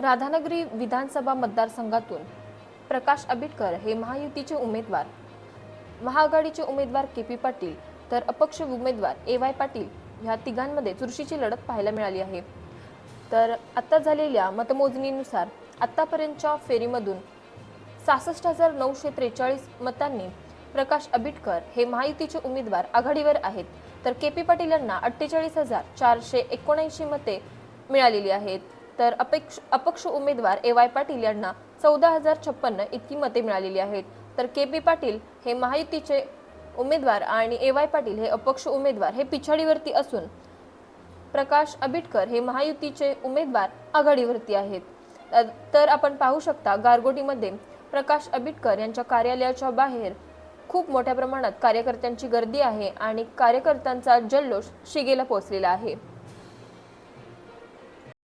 राधानगरी विधानसभा मतदारसंघातून प्रकाश आबिटकर हे महायुतीचे उमेदवार. महाआघाडीचे उमेदवार के पी पाटील तर अपक्ष उमेदवार ए वाय पाटील ह्या तिघांमध्ये चुरशीची लढत पाहायला मिळाली आहे. तर आत्ता झालेल्या मतमोजणीनुसार आत्तापर्यंतच्या फेरीमधून सहासष्ट हजार नऊशे त्रेचाळीस मतांनी प्रकाश आबिटकर हे महायुतीचे उमेदवार आघाडीवर आहेत. तर के पी पाटील यांना अठ्ठेचाळीस हजार चारशे एकोणऐंशी मते मिळालेली आहेत. तर अपेक्ष अपक्ष उमेदवार ए वाय पाटील यांना चौदा हजार छप्पन्न इतकी मते मिळालेली आहेत. तर के पी पाटील हे महायुतीचे उमेदवार आणि ए वाय पाटील हे अपक्ष उमेदवार हे पिछाडीवरती असून प्रकाश आंबेडकर हे महायुतीचे उमेदवार आघाडीवरती आहेत. तर आपण पाहू शकता गारगोटीमध्ये प्रकाश आंबेडकर यांच्या कार्यालयाच्या बाहेर खूप मोठ्या प्रमाणात कार्यकर्त्यांची गर्दी आहे आणि कार्यकर्त्यांचा जल्लोष शिगेला पोहोचलेला आहे.